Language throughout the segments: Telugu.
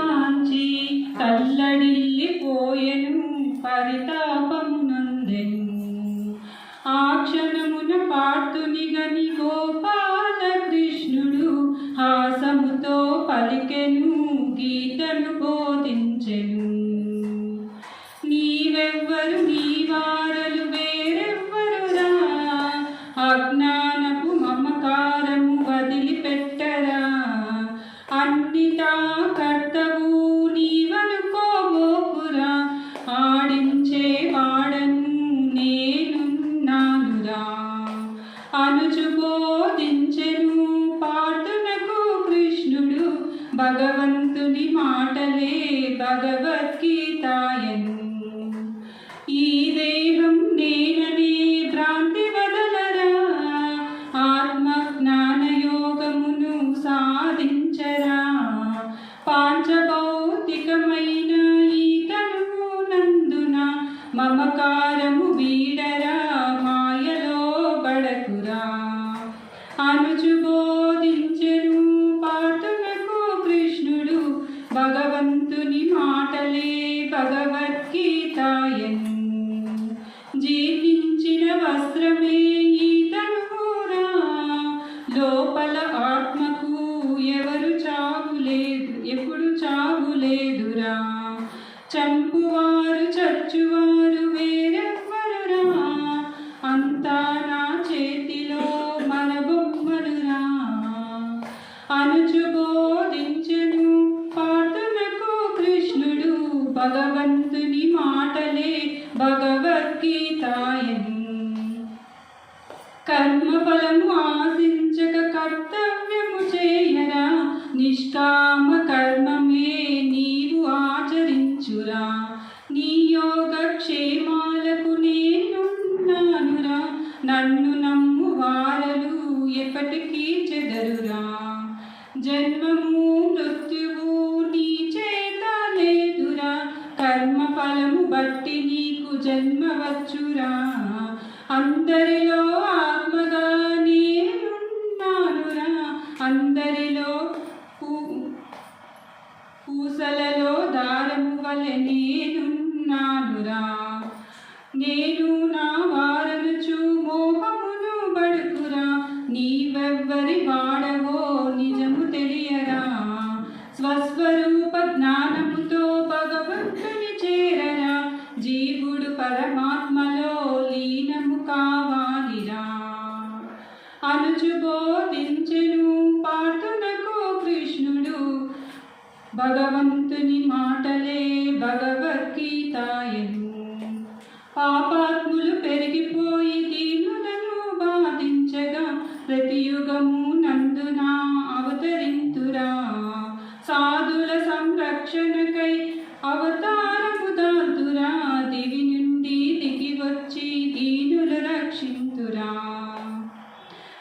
కాంచి తల్లడిల్లిపోయెను పరితాపమునందెను. ఆ క్షణమున పార్తుని గని గోపాల కృష్ణుడు హాసముతో పలికెను గీతను నేనున్నానురా బోధించెను పాటునకు కృష్ణుడు. భగవంతుని మాటలే భగవద్గీతాయను. ఈ దేహం నేననే భ్రాంతి వదలరా. ఆత్మ జ్ఞాన యోగమును సాధించరా. పాంచభౌతికమైన ఈ తనువు నందున మమకారము వీడరా. భగవద్గీత జీవించిన వస్త్రమే ఈ లోపల ఆత్మకు ఎవరు చావులేదు ఎప్పుడు చావు లేదురా. చంపువారు చచ్చువారు వేరెవ్వరురా అంతా నా చేతిలో మన బొమ్మలురా అనుచు ఫలము ఆశించక కర్తవ్యము చేయరా? నిష్కామ కర్మమే నీవు ఆచరించురా. నీ యోగ క్షేమాలకు నేనున్నానురా. నన్ను నమ్ము వారలు ఎప్పటికీ చెదరురా. జన్మము మృత్యువు నీ చేత లేదురా. కర్మ ఫలము బట్టి నీకు జన్మ వచ్చురా. అందరిలో ఆత్మగా నేనున్నానురా. అందరిలో పూసలలో దారము వలె నేనున్నానురా. నేను భగవంతుని మాటలే భగవద్గీత పాపాత్ములు పెరిగిపోయి దీనులను బాధించగా ప్రతియుగము నందున అవతరింతురా. సాధుల సంరక్షణకై అవతారము దాతురా. దివి నుండి దిగి వచ్చి దీనులు రక్షింతురా.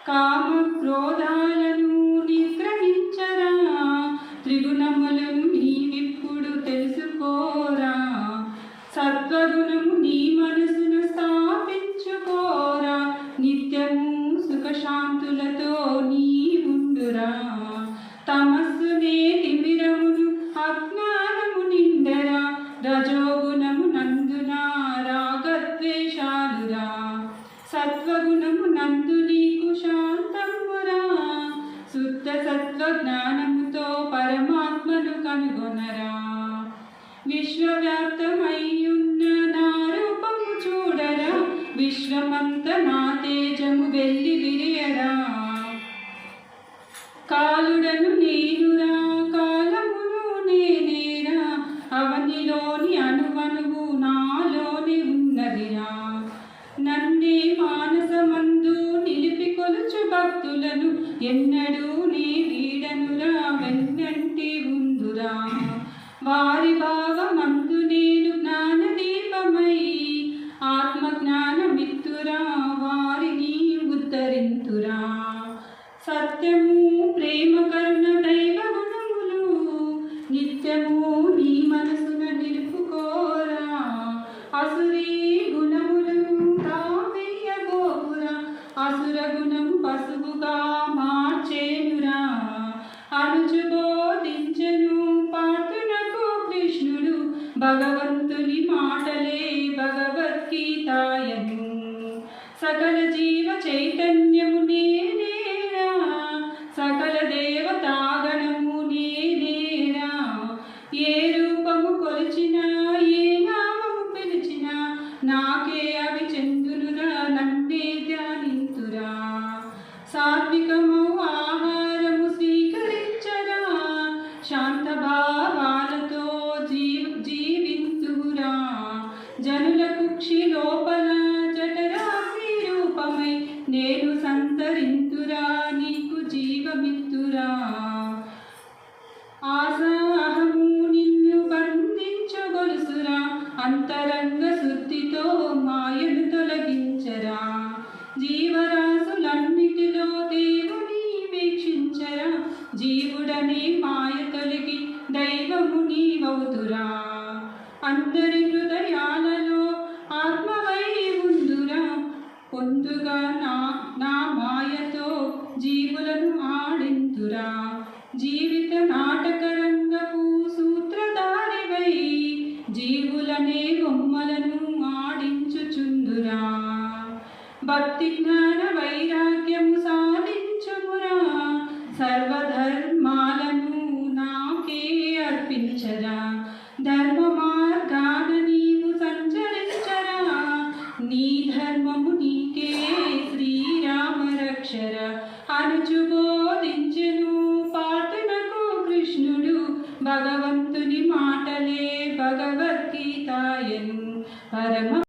కామ క్రోధాలను నిగ్రహించరా. సత్వగుణము నీ మనసును స్థాపించుకోరా. నిత్యము సుఖశాంతులతో నీ ఉండురా తమస్సునే తిమిరమును అజ్ఞానము నిండరా. రజోగుణము నందున రాగద్వేషాలురా. సత్వగుణము నందు నీకు శాంతమురా. శుద్ధ సత్వ జ్ఞానముతో పరమాత్మను కనుగొనరా. విశ్వవ్యాప్త వారి భావమందు నేను జ్ఞానదీపమై ఆత్మ జ్ఞానమిత్తురా వారిని ఉద్ధరింతురా. సత్యము ప్రేమ కరుణ దైవ గుణములు నిత్యము నీ మనసున నిలుపుకోరా. అసురీ గుణములను తావేయబోకురా అసుర గుణం పసుపుగా మార్చేనురా. అను సకల జీవ చైతన్యము నేనేనా సకల దేవతాగణము నేనేనా ఏ రూపము కొలిచినా ఏ నామము పిలిచినా నాకే అవి చెందునురా నన్నే అంతరంగ శుద్ధితో మాయను తొలగించరా. జీవరాశులన్నిటిలో దేవుని వీక్షించరా. జీవుడనే మాయ తొలగి దైవము నీవవుతురా. అందరి హృదయాలలో ఆత్మవై ఉందురా పొందుగా నా నా మాయతో జీవులను ఆడింతురా. జీవిత నాటక భక్తి జ్ఞాన వైరాగ్యము సాధించుమురా. సర్వధర్మాలను నాకే అర్పించరా. ధర్మ మార్గాన నీవు సంచరించరా. నీ ధర్మము నీకే శ్రీరామ రక్షర అనుచు బోధించెను పాటనకు కృష్ణుడు. భగవంతుని మాటలే భగవద్గీతాయను. పరమ